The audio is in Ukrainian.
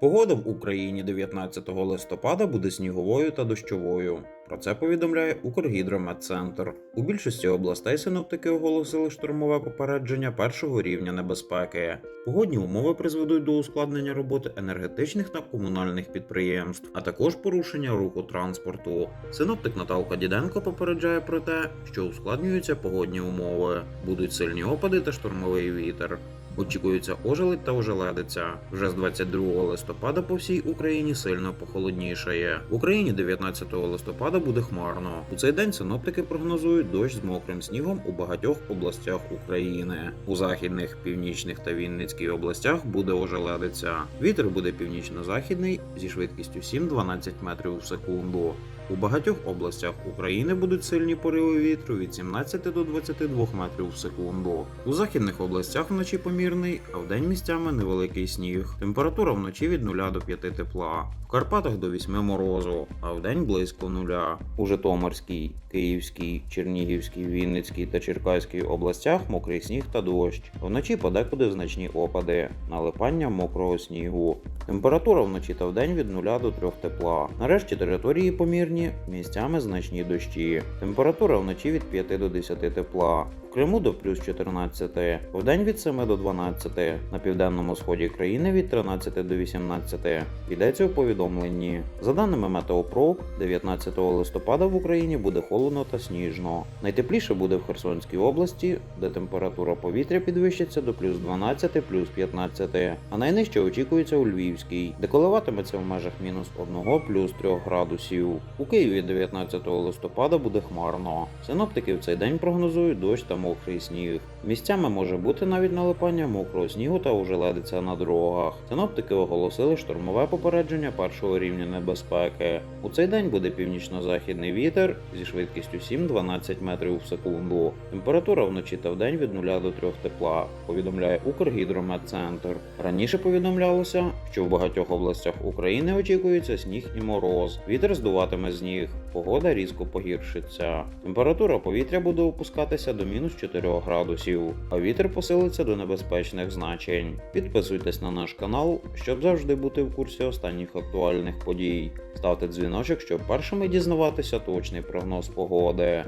Погода в Україні 19 листопада буде сніговою та дощовою. Про це повідомляє Укргідрометцентр. У більшості областей синоптики оголосили штормове попередження першого рівня небезпеки. Погодні умови призведуть до ускладнення роботи енергетичних та комунальних підприємств, а також порушення руху транспорту. Синоптик Наталка Діденко попереджає про те, що ускладнюються погодні умови, будуть сильні опади та штормовий вітер. Очікується ожеледь та ожеледиця. Вже з 22 листопада по всій Україні сильно похолоднішає. В Україні 19 листопада буде хмарно. У цей день синоптики прогнозують дощ з мокрим снігом у багатьох областях України. У західних, північних та Вінницькій областях буде ожеледиця. Вітер буде північно-західний зі швидкістю 7-12 метрів в секунду. У багатьох областях України будуть сильні пориви вітру від 17 до 22 метрів в секунду. У західних областях вночі помірний, а вдень місцями невеликий сніг. Температура вночі від 0 до 5 тепла. В Карпатах до 8 морозу, а вдень близько нуля. У Житомирській, Київській, Чернігівській, Вінницькій та Черкаській областях мокрий сніг та дощ. Вночі подекуди значні опади, налипання мокрого снігу. Температура вночі та вдень від 0 до 3 тепла. Нарешті території помірні, місцями значні дощі. Температура вночі від 5 до 10 тепла. Криму до плюс 14, вдень від 7 до 12, на південному сході країни від 13 до 18. Йдеться у повідомленні. За даними Метеопро, 19 листопада в Україні буде холодно та сніжно. Найтепліше буде в Херсонській області, де температура повітря підвищиться до плюс 12, плюс 15, а найнижче очікується у Львівській, де коливатиметься в межах мінус 1 плюс 3 градусів. У Києві 19 листопада буде хмарно. Синоптики в цей день прогнозують дощ та мокрий сніг. Місцями може бути навіть налипання мокрого снігу та ожеледиця на дорогах. Синоптики оголосили штормове попередження першого рівня небезпеки. У цей день буде північно-західний вітер зі швидкістю 7-12 метрів в секунду. Температура вночі та вдень від 0 до 3 тепла, повідомляє Укргідрометцентр. Раніше повідомлялося, що в багатьох областях України очікується сніг і мороз. Вітер здуватиме сніг, погода різко погіршиться. Температура повітря буде опускатися до мінус 4 градусів, а вітер посилиться до небезпечних значень. Підписуйтесь на наш канал, щоб завжди бути в курсі останніх актуальних подій. Ставте дзвіночок, щоб першими дізнаватися точний прогноз погоди.